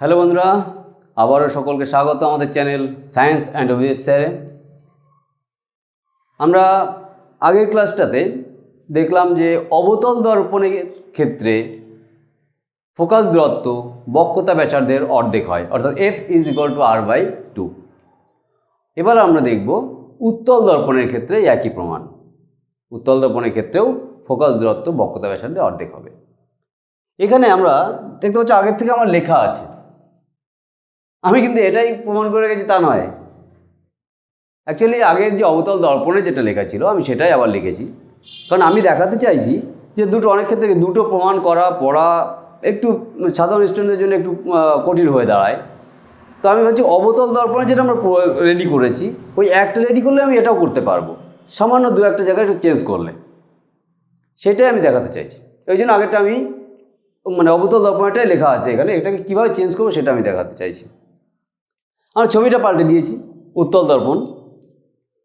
Hello বন্ধুরা, আবারও সকলকে স্বাগত আমাদের চ্যানেল সায়েন্স অ্যান্ড স্যারে। আমরা আগের ক্লাসটাতে দেখলাম যে অবতল দর্পণের ক্ষেত্রে ফোকাস দূরত্ব বক্রতা ব্যাচারদের অর্ধেক হয়, অর্থাৎ F is equal to R by two এবার আমরা দেখব উত্তল দর্পণের ক্ষেত্রে একই প্রমাণ। উত্তল দর্পণের ক্ষেত্রেও ফোকাস দূরত্ব বক্রতা ব্যাসার্ধের অর্ধেক হবে। এখানে আমরা দেখতে পাচ্ছি আগের থেকে আমার লেখা আছে। আমি কিন্তু এটাই প্রমাণ করে গেছি তা নয়। অ্যাকচুয়ালি আগের যে অবতল দর্পণে যেটা লেখা ছিল, আমি সেটাই আবার লিখেছি। কারণ আমি দেখাতে চাইছি যে দুটো, অনেক ক্ষেত্রে দুটো প্রমাণ করা, পড়া একটু সাধারণ স্টুডেন্টদের জন্য একটু কঠিন হয়ে দাঁড়ায়। তো আমি ভাবছি অবতল দর্পণে যেটা আমরা রেডি করেছি, ওই একটা রেডি করলে আমি এটাও করতে পারব। সামান্য দু একটা জায়গায় একটু চেঞ্জ করলে। সেটাই আমি দেখাতে চাইছি। ওই জন্য আগেরটা আমি মানে অবতল দর্পণটাই লেখা আছে এখানে। এটাকে কীভাবে চেঞ্জ করব সেটা আমি দেখাতে চাইছি। আমার ছবিটা পাল্টে দিয়েছি, উত্তল দর্পণ।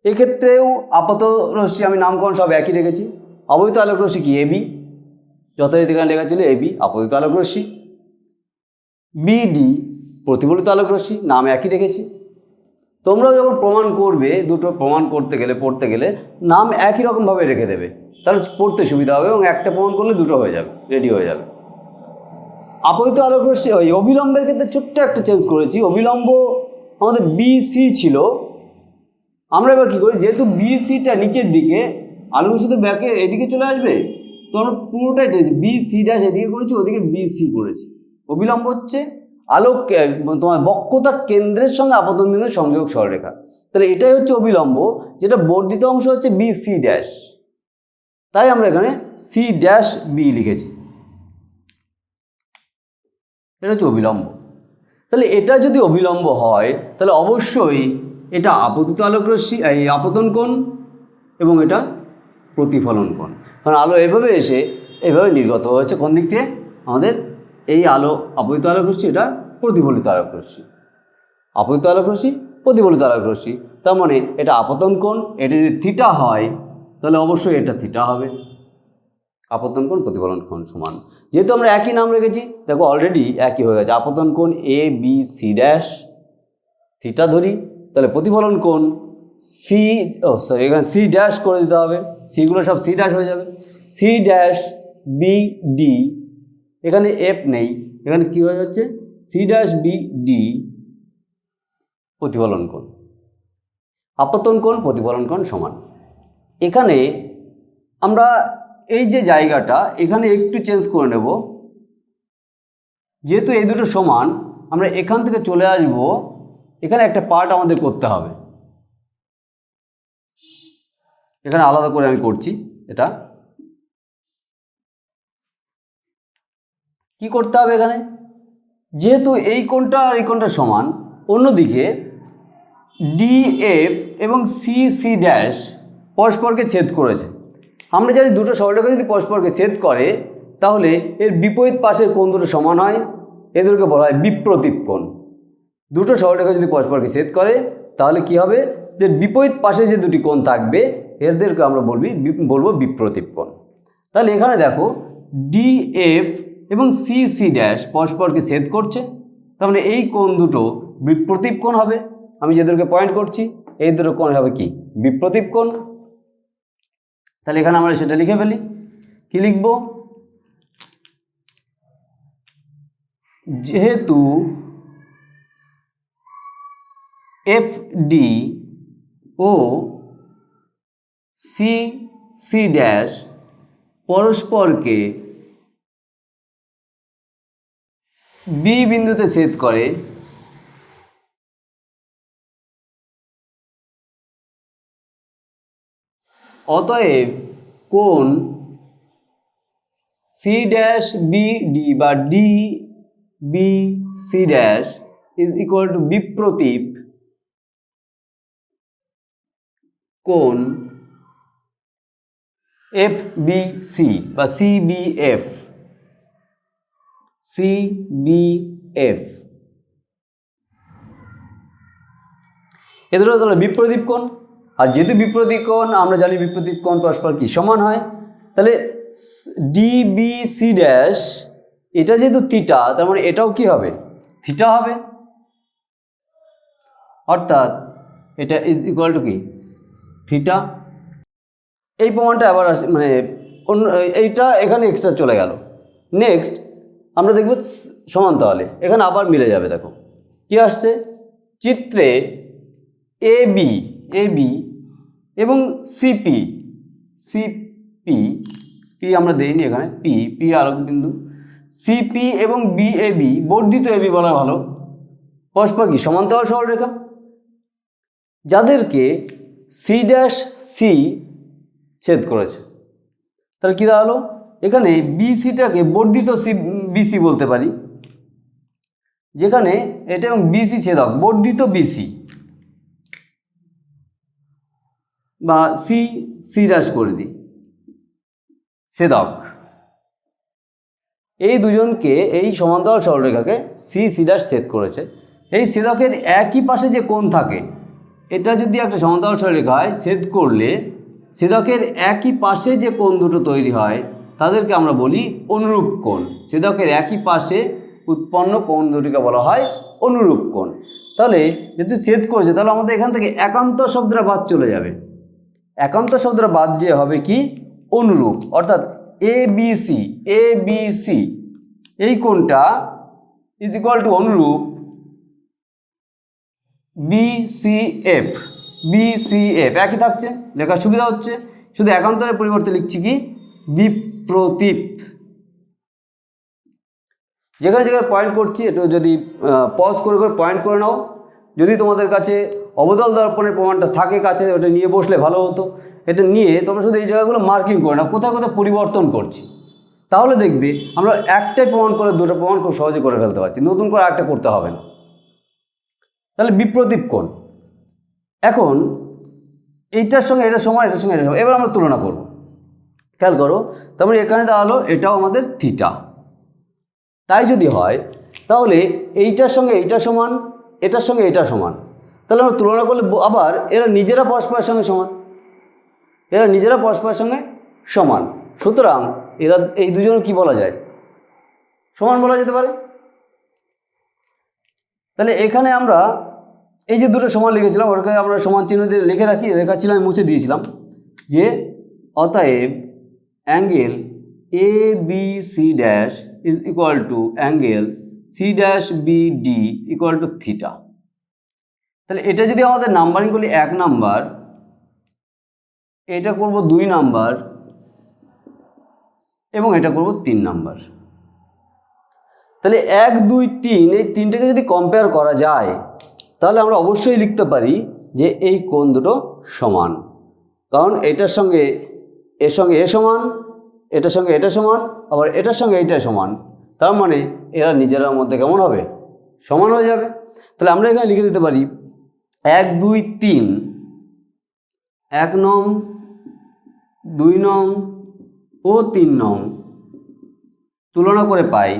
এক্ষেত্রেও আপাত রশ্মি আমি নামকরণ সব একই রেখেছি। অবহিত আলোক রশ্মি কি? এবি যথারীতি এখানে লেখা ছিল এবি আপতিত আলোক রশ্মি। বিডি প্রতিফলিত আলোক রশ্মি, নাম একই রেখেছি। তোমরা যখন প্রমাণ করবে, দুটো প্রমাণ করতে গেলে, পড়তে গেলে, নাম একই রকমভাবে রেখে দেবে। তাহলে পড়তে সুবিধা হবে এবং একটা প্রমাণ করলে দুটো হয়ে যাবে রেডি হয়ে যাবে। আপতিত আলোক রশ্মি, ওই অবিলম্বের ক্ষেত্রে ছোট্ট একটা চেঞ্জ করেছি। অবিলম্ব আমাদের বিসি ছিল। আমরা এবার কী করি? যেহেতু বিসিটা নিচের দিকে রশ্মি তো ব্যাকে এদিকে চলে আসবে, তো আমরা পুরোটাই টেনেছি বি সি ড্যাশ এদিকে করেছি, ওদিকে বিসি করেছি। অবিলম্ব হচ্ছে। আলোক তোমার বক্রতা কেন্দ্রের সঙ্গে আপতন বিন্দুর সংযোগ সরলরেখা। তাহলে এটাই হচ্ছে অবিলম্ব, যেটা বর্ধিত অংশ হচ্ছে বি সি ড্যাশ তাই আমরা এখানে সি ড্যাশ বি লিখেছি। এটা হচ্ছে অবিলম্ব। তাহলে এটা যদি অবিলম্ব হয়, তাহলে অবশ্যই এটা আপতিত আলোক রশ্মি এই আপতন কোণ এবং এটা প্রতিফলন কোণ। কারণ আলো এভাবে এসে এভাবে নির্গত হয়েছে কোন দিক থেকে আমাদের এই আলো আপতিত আলোক রশ্মি এটা প্রতিফলিত আলোক রশ্মি আপতিত আলোক রশ্মি প্রতিফলিত আলোক রশ্মি তার মানে এটা আপতন কোণ, এটা যদি থিটা হয়, তাহলে অবশ্যই এটা থিটা হবে। আপতন কোণ প্রতিফলন কোণ সমান। যেহেতু আমরা একই নাম রেখেছি, দেখো অলরেডি একই হয়ে গেছে। আপতন কোণ A B C dash theta ধরি, তাহলে প্রতিফলন কোণ সি ও সরি এখানে সি ড্যাশ করে দিতে হবে। সিগুলো সব সি ড্যাশ হয়ে যাবে। সি ড্যাশ বি ডি এখানে এফ নেই, এখানে কী হয়ে যাচ্ছে? সি ড্যাশ বি ডি প্রতিফলন কোণ। আপতন কোণ, প্রতিফলন কোণ সমান। এখানে আমরা এই যে জায়গাটা, এখানে একটু চেঞ্জ করে নেব। যেহেতু এই দুটো সমান, আমরা এখান থেকে চলে আসব, এখানে একটা পার্ট আমাদের করতে হবে। এখানে আলাদা করে আমি করছি এটা। কি করতে হবে এখানে? যেহেতু এই কোণটা আর এই কোণটা সমান, অন্যদিকে ডিএফ এবং সি সি ড্যাশ পরস্পরকে ছেদ করেছে। আমরা জানি দুটো সরলরেখা যদি পরস্পরকে ছেদ করে, তাহলে এর বিপরীত পাশের কোণ দুটো সমান হয়, এদেরকে বলা হয় বিপ্রতীপ কোণ। দুটো সরলরেখা যদি পরস্পরকে ছেদ করে, তাহলে কি হবে? যে বিপরীত পাশে যে দুটি কোণ থাকবে, এদেরকে আমরা বলবি বলব বিপ্রতীপ কোণ। তাহলে এখানে দেখো ডিএফ এবং সি সি ড্যাশ পরস্পরকে ছেদ করছে, তার মানে এই কোণ দুটো বিপ্রতীপ কোণ হবে। আমি যেদেরকে পয়েন্ট করছি, এই দুটো কোণ হবে কি? বিপ্রতীপ কোণ। তাহলে এখানে আমরা সেটা লিখে ফেলি। কি লিখব? যেহেতু এফ ডি ও সি সি ড্যাশ পরস্পরকে বি বিন্দুতে ছেদ করে অতএব কোণ সি ড্যাশ বি ডি বা D B C dash is equal to বিপ্রতীপ কোণ এফ বি সি বা C B F C B F এ দুটো তাহলে বিপ্রদীপ কোণ। আর যেহেতু বিপ্রদীপ কোণ, আমরা জানি বিপ্রদীপ কোণ পরস্পর কি? সমান হয়। তাহলে ডি বি সি ড্যাশ এটা যেহেতু থিটা তার মানে এটাও কি হবে? থিটা হবে। অর্থাৎ এটা ইজ ইকুয়াল টু কি? থিটা এই প্রমাণটা আবার মানে অন্য, এইটা এখানে এক্সট্রা চলে গেল। নেক্সট আমরা দেখব সমান্তরালে এখানে আবার মিলে যাবে, দেখো। কি আসছে? চিত্রে এ বি এ বি এবং সিপি সিপি পি আমরা দেইনি এখানে পি পি আলোক বিন্দু সিপি এবং বি এ বি বর্ধিত এ বি বলা ভালো। পরস্পর কি সমান্তরাল সরলরেখা? যাদেরকে সি ড্যাশ সি ছেদ করেছে। তাহলে কী দাঁড়াল? এখানে বিসিটাকে বর্ধিত সি বিসি বলতে পারি। যেখানে এটা এবং বিসি ছেদক বর্ধিত বিসি বা সি সি ড্যাশ করে দিই। সেদক। এই দুজনকে, এই সমান্তরাল সরলরেখাকে সি সি ড্যাশ ছেদ করেছে। এই সেদকের একই পাশে যে কোণ থাকে, এটা যদি একটা সমান্তরাল সরলরেখা হয়, ছেদ করলে সেদকের একই পাশে যে কোণ দুটো তৈরি হয়, তাদেরকে আমরা বলি অনুরূপ কোণ। সেদকের একই পাশে উৎপন্ন কোণ দুটিকে বলা হয় অনুরূপ কোণ। তাহলে যদি ছেদ করেছে, তাহলে আমাদের এখান থেকে একান্ত শব্দটা বাদ চলে যাবে। একান্ত শব্দটা বাদ যে হবে কি? অনুরূপ। অর্থাৎ A B C A B C এই কোণটা ইজ ইকুয়াল টু অনুরূপ B C F B C F একই থাকছে, লেখার সুবিধা হচ্ছে, শুধু একান্তরের পরিবর্তে লিখছি কি? বিপ্রতীপ। যেখানে যেখানে পয়েন্ট করছি, একটু যদি পজ করে করে পয়েন্ট করে নাও যদি তোমাদের কাছে অবতল দর্পণের প্রমাণটা থাকে কাছে, ওটা নিয়ে বসলে ভালো হতো। এটা নিয়ে তোমরা শুধু এই জায়গাগুলো মার্কিং করে না কোথায় কোথায় পরিবর্তন করছি। তাহলে দেখবে আমরা একটাই প্রমাণ করে, দুটো প্রমাণ খুব সহজে করে ফেলতে পারছি, নতুন করে একটা করতে হবে না। তাহলে বিপ্রদীপ কোণ। এখন এইটার সঙ্গে এটার সমান, এটার সঙ্গে এটার সময় এবার আমরা তুলনা করব। খেয়াল করো, তারপরে এখানে দাঁড়াল, এটাও আমাদের থিটা তাই যদি হয়, তাহলে এইটার সঙ্গে এইটা সমান এটার সঙ্গে এটা সমান। তাহলে আমরা তুলনা করলে আবার এরা নিজেরা পরস্পরের সঙ্গে সমান। এরা নিজেরা পরস্পরের সঙ্গে সমান। সুতরাং এরা, এই দুজনে কি বলা যায়? সমান বলা যেতে পারে। তাহলে এখানে আমরা এই যে দুটো সমান লিখেছিলাম, ওটাকে আমরা সমান চিহ্ন দিয়ে লিখে রাখি লেখা ছিল, আমি মুছে দিয়েছিলাম। যে অতএব angle A B C dash is equal to angle C dash B D equal to theta তাহলে এটা যদি আমাদের নাম্বারিং করি এক নাম্বার এটা করব দুই নাম্বার এবং এটা করব তিন নাম্বার তাহলে এক, দুই, তিন এই তিনটাকে যদি কম্পেয়ার করা যায়, তাহলে আমরা অবশ্যই লিখতে পারি যে এই কোণ দুটো সমান। কারণ এটার সঙ্গে এর সঙ্গে এ সমান, এটার সঙ্গে এটা সমান, আবার এটার সঙ্গে এইটা সমান। তার মানে এরা নিজেরার মধ্যে কেমন হবে? সমান হয়ে যাবে। তাহলে আমরা এখানে লিখে দিতে পারি এক, দুই, তিন। এক নং, দুই নং ও তিন নং। তুলনা করে পাই।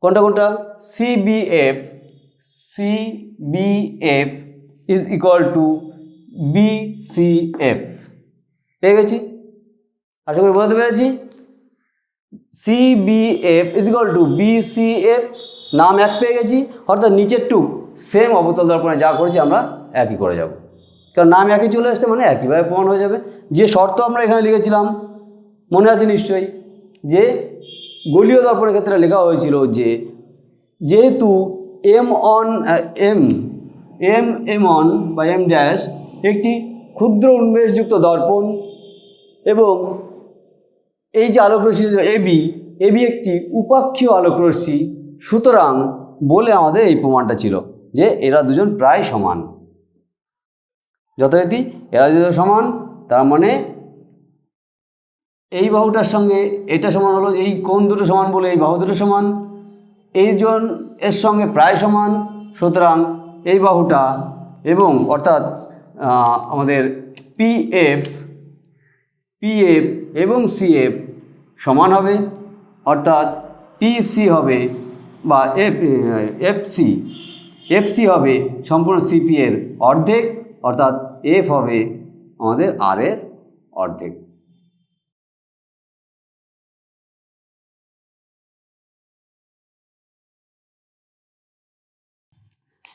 কোনটা কোনটা? CBF CBF is equal to BCF পেয়ে গেছি? আশা করি বোঝাতে পেরেছি? CBF is equal to BCF নাম এক পেয়ে গেছি, অর্থাৎ নিচের টু সেম অবতল দর্পণে যা করেছি আমরা একই করে যাব। কারণ নাম একই চলে আসছে মানে একইভাবে প্রমাণ হয়ে যাবে। যে শর্ত আমরা এখানে লিখেছিলাম, মনে আছে নিশ্চয়ই? যে গলীয় দর্পণের ক্ষেত্রে লেখা হয়েছিল যে, যেহেতু M on M M M on বা এম ড্যাশ একটি ক্ষুদ্র উন্মেষযুক্ত দর্পণ এবং এই যে আলোকরশ্মি এবি এবি একটি উপাক্ষীয় আলোকরশ্মি সুতরাং বলে আমাদের এই প্রমাণটা ছিল যে এরা দুজন প্রায় সমান। যথারীতি এরা দুজন সমান, তার মানে এই বাহুটার সঙ্গে এটা সমান হলো, এই কোন দুটো সমান বলে এই বাহু দুটো সমান। এই জন এর সঙ্গে প্রায় সমান, সুতরাং এই বাহুটা এবং অর্থাৎ আমাদের পিএফ পিএফ এবং সিএফ সমান হবে, অর্থাৎ পিসি হবে বা এফ এফসি এফসি হবে সম্পূর্ণ সিপি এর অর্ধেক, অর্থাৎ এফ হবে আমাদের আর এর অর্ধেক।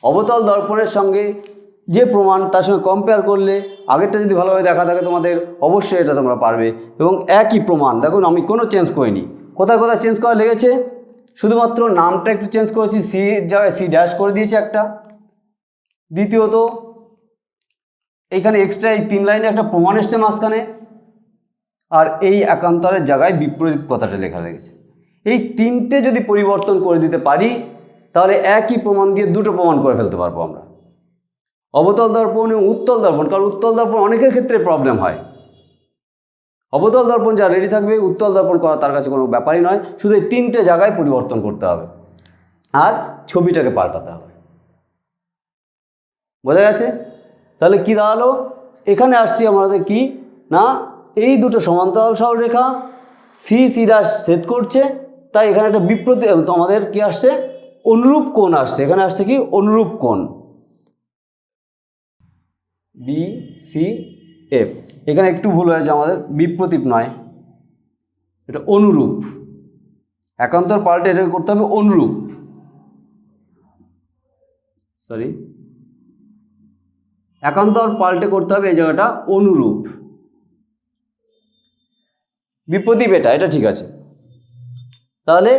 অবতল দর্পণের সঙ্গে যে প্রমাণ তার সঙ্গে কম্পেয়ার করলে আগেরটা যদি ভালোভাবে দেখা থাকে তোমাদের অবশ্যই এটা তোমরা পারবে। এবং একই প্রমাণ, দেখুন আমি কোনো চেঞ্জ করিনি। কোথায় কোথায় চেঞ্জ করা লেগেছে? শুধুমাত্র নামটা একটু চেঞ্জ করেছি সি জায়গায় সি ড্যাশ করে দিয়েছি একটা। দ্বিতীয়ত এইখানে এক্সট্রা এই তিন লাইনে একটা প্রমাণ এসছে মাঝখানে। আর এই একান্তরের জায়গায় বিপরীত কথাটা লেখা লেগেছে। এই তিনটে যদি পরিবর্তন করে দিতে পারি, তাহলে একই প্রমাণ দিয়ে দুটো প্রমাণ করে ফেলতে পারব আমরা। অবতল দর্পণ এবং উত্তল দর্পণ, কারণ উত্তল দর্পণ অনেকের ক্ষেত্রে প্রবলেম হয়। অবতল দর্পণ যা রেডি থাকবে, উত্তল দর্পণ করা তার কাছে কোনো ব্যাপারই নয়, শুধু এই তিনটে জায়গায় পরিবর্তন করতে হবে। আর ছবিটাকে পাল্টাতে হবে। বোঝা গেছে? তাহলে কি দাঁড়াল? এখানে আসছি আমাদের কি? না, এই দুটো সমান্তরাল সরল রেখা সি সি ড্যাশ ছেদ করছে, তাই এখানে একটা বিপ্রতি, আমাদের কি আসছে? অনুরূপ কোণ আসছে। এখানে আসছে কি? অনুরূপ কোণ। বি সি এফ এখানে একটু ভুল হয়েছে আমাদের, বিপ্রতীপ নয়। এটা অনুরূপ। একান্তর পাল্টে এটাকে করতে হবে অনুরূপ। সরি একান্তর পাল্টে করতে হবে এই জায়গাটা অনুরূপ। বিপ্রতীপ এটা এটা ঠিক আছে। তাহলে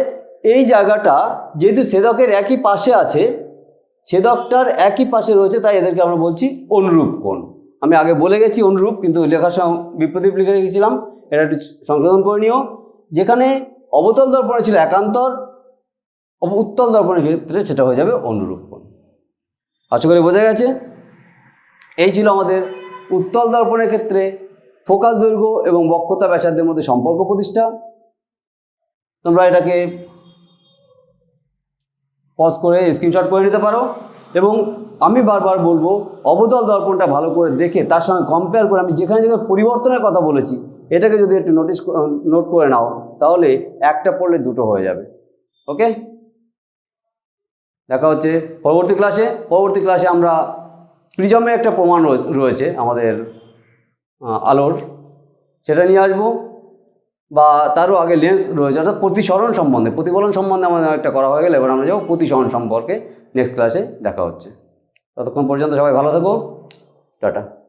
এই জায়গাটা যেহেতু সেদকের একই পাশে আছে ছেদকটার একই পাশে রয়েছে, তাই এদেরকে আমরা বলছি অনুরূপ কোণ। আমি আগে বলে গেছি অনুরূপ, কিন্তু লেখার সময় বিপ্রতীপ লিখে রেখেছিলাম, এটা একটু সংশোধন করে নিও। যেখানে অবতল দর্পণে ছিল একান্তর উত্তল দর্পণের ক্ষেত্রে সেটা হয়ে যাবে অনুরূপ কোণ। আশা করি বোঝা গেছে? এই ছিল আমাদের উত্তল দর্পণের ক্ষেত্রে ফোকাস দৈর্ঘ্য এবং বক্রতা ব্যাসার্ধের মধ্যে সম্পর্ক প্রতিষ্ঠা। তোমরা এটাকে পজ করে স্ক্রিনশট করে নিতে পারো এবং আমি বারবার বলব, অবতল দর্পণটা ভালো করে দেখে তার সঙ্গে কম্পেয়ার করে আমি যেখানে যেখানে পরিবর্তনের কথা বলেছি, এটাকে যদি একটু নোটিস নোট করে নাও, তাহলে একটা পড়লে দুটো হয়ে যাবে। ওকে দেখা হচ্ছে পরবর্তী ক্লাসে পরবর্তী ক্লাসে আমরা প্রিজমের একটা প্রমাণ রয়ে- রয়েছে আমাদের আলোর। সেটা নিয়ে আসব। বা তারও আগে লেন্স রয়েছে, অর্থাৎ প্রতিসরণ সম্বন্ধে, প্রতিফলন সম্বন্ধে আমাদের একটা করা হয়ে গেলে, এবার আমরা যাব প্রতিসরণ সম্পর্কে নেক্সট ক্লাসে দেখা হচ্ছে। ততক্ষণ পর্যন্ত সবাই ভালো থাকো, টাটা।